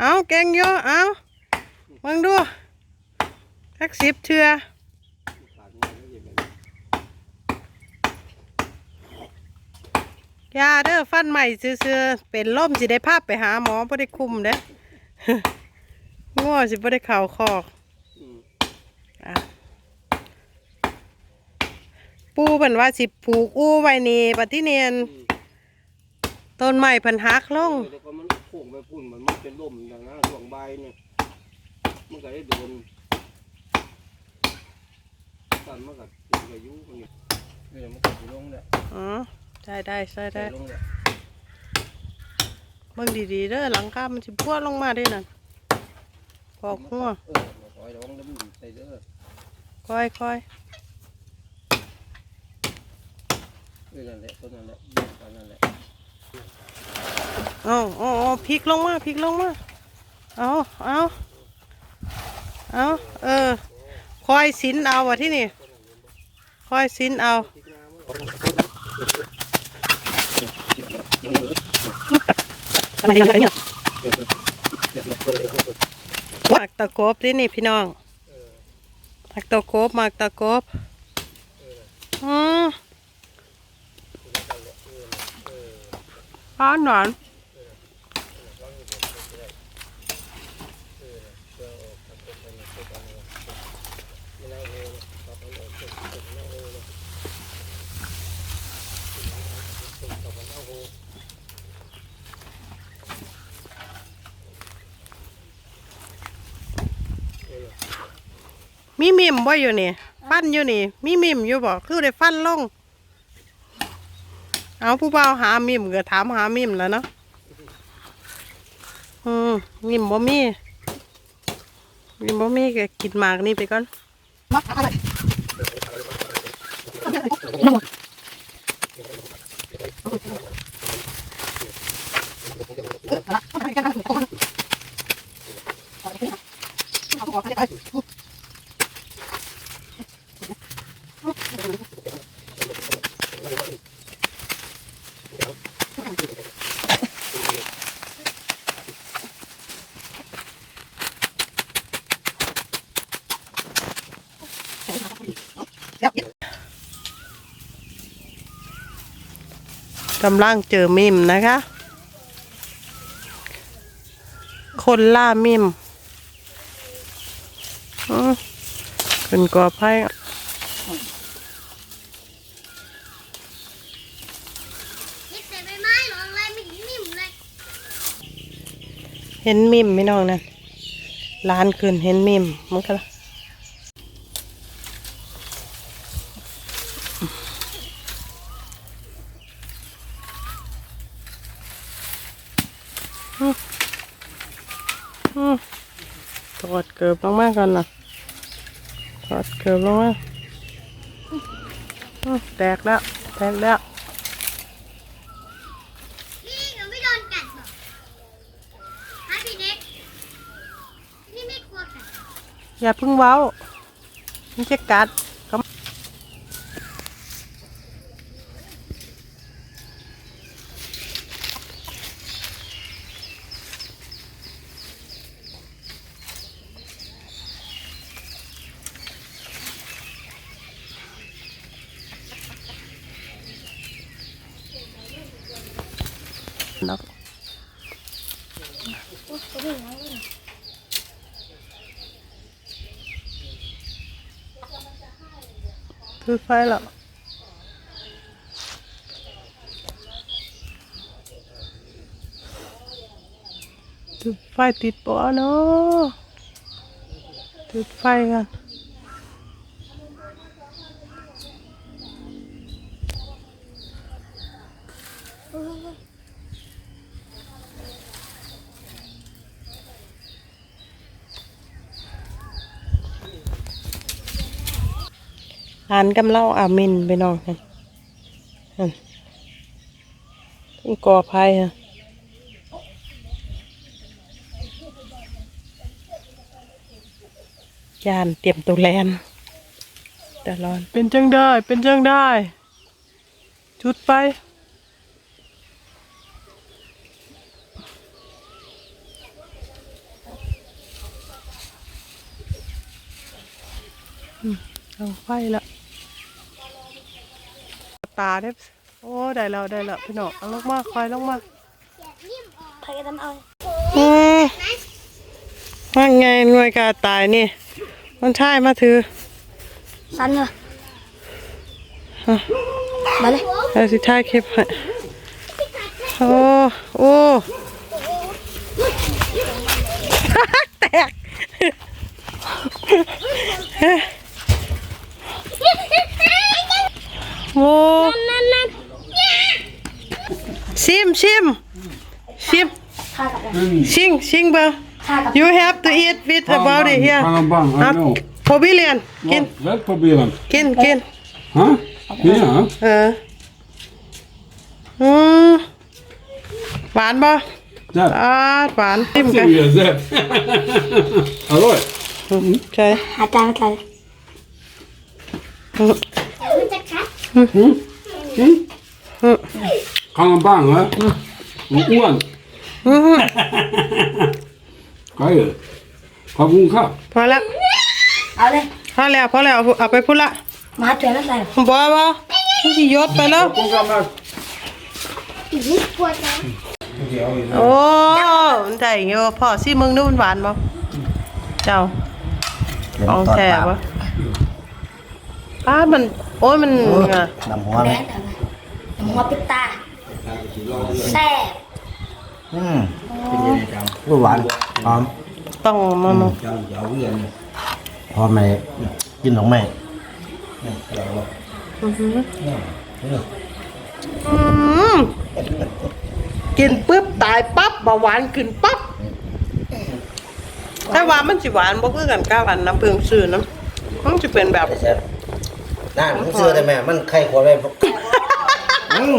เอาแกงโยอะเอามึงดูทักสิบเทืออยาเด้อฟันใหม่ซื่อๆเป็นล่มสิได้ภาพไปหาหมอบ่ได้คุมเด้อง้อสิบ่ได้เข่าคอกอะปูเป็นว่าสิผูกอู้ไว้นี่ปฏิเนียนต้นไม้เพันหักลง โค้งไปพุ่นมันมันเป็นลมอย่างนั้นช่วงใบายเนี่ยมันก็ได้โดนสั่นมันก็ติดอายุมันนี่เดี๋ยวมันก็สิลงเนี่ยอ๋อใช่ได้ใช่ใส่ได้ลงเนี่ยเบิ่งดีๆเด้อหลังคามันสิพัวลงมาเด้นั่นพอกหัวเออมาคอยระวังแล้วมันอยู่ใส่เด้อค่อยค่อยเออนั่นแหละต้นนั่นแหละเบี้ยต้นนั่นแหละ เอาเอาเอาพลิกลงมาพลิกลงมา เอาเอาเอาเออ คอยสินเอาวะที่นี่ คอยสินเอาหมักตะกบที่นี่พี่น้องหมักตะกบหมักตะกบอืมร้านหวาน มีมิมบ่อยู่นี่ฟันอยู่นี่ มีมิมอยู่บ่คือได้ฟันลง เอาผู้เบาหามิมก็ถามหามิมแล้วเนาะอืมมิมบ่มีมิมบ่มีก็กินหมากนี่ไปก่อน Gracias. กำลังเจอมิมนะคะ คนล่ามิมอืมเป็นกอไผ่นี่แต่ใบไม้หรออะไรไม่เห็นนิ่มเลยเห็นมิมไหม่น้องนั่นร้านขึ้นเห็นมิมมันก็อืม ถอดเกือบลงมาก่อนนะถอดเกือบลงมาอืมแตกแล้ว แตกแล้วอย่าพึ่งเว้ามันจะกัด คือไฟแล้วจุดไฟติดปอเนาะจุดไฟกัน ร้านกำเล่าอามินไปน้องกันทุ่งกอไผ่ฮะยานเตรียมตัวแลนแต่ร้อนเป็นจังได้ เป็นจังได้ จุดไปเอาไฟละ ตาได้อโอ้ได้แล้วได้แล้วพี่น้องเอาลงมาคอยลงมาใครจะทำเอาอืมว่าไงหน่วยกาตายนี่ มันใช่มาถือสั้นเหรอมาเลยเอาสิท้ายคลิปให้โอ้โอ้แตกโอ้นั่นนั่น ชิมชิมชิมข้ากับอะไรชิงชิงเบอร์ข้ากับ you have to eat with about it here Palambang, I know. พอบิเลียนกิน Wat? Let proberen. กินกิน Huh? Ja. เอออืมหวานบ่ Zet. อ่าหวานชิมกัน Zie je, zet. Hallo. ใช่อาจารย์กันมันจะคัด Palambang, hè? Een oan. Geil. Kwam hoe gaat? พอแล้วเอาเลยพอแล้วพอแล้วเอาเอาไปพุ่นละมาตัวนั้นใส่บ่บ่มันสิยศไปแล้ว Kom gaan maar. อีกนิดกลัวจังโอ้มันได้เงี้ยพ่อสิมึงดูมันหวานบ่เจ้าของแท้บ่ป้ามัน โอ้ยมันอะนำหัวไหมแม่นเอาเลยหัวปิดตา แซ่บอืมรู้หวานหอมต้องมันหอมไหมกินของแม่อืมกินปุ๊บตายปั๊บเบาหวานขึ้นปั๊บแต่ว่ามันสิหวานบ่คือกันกับอันน้ำผึ้งซื้อน้ำมันจะเป็นแบบไปเสร็จนั่นมึงเสื้อได้แม่มันไข่ขวดไว้อืม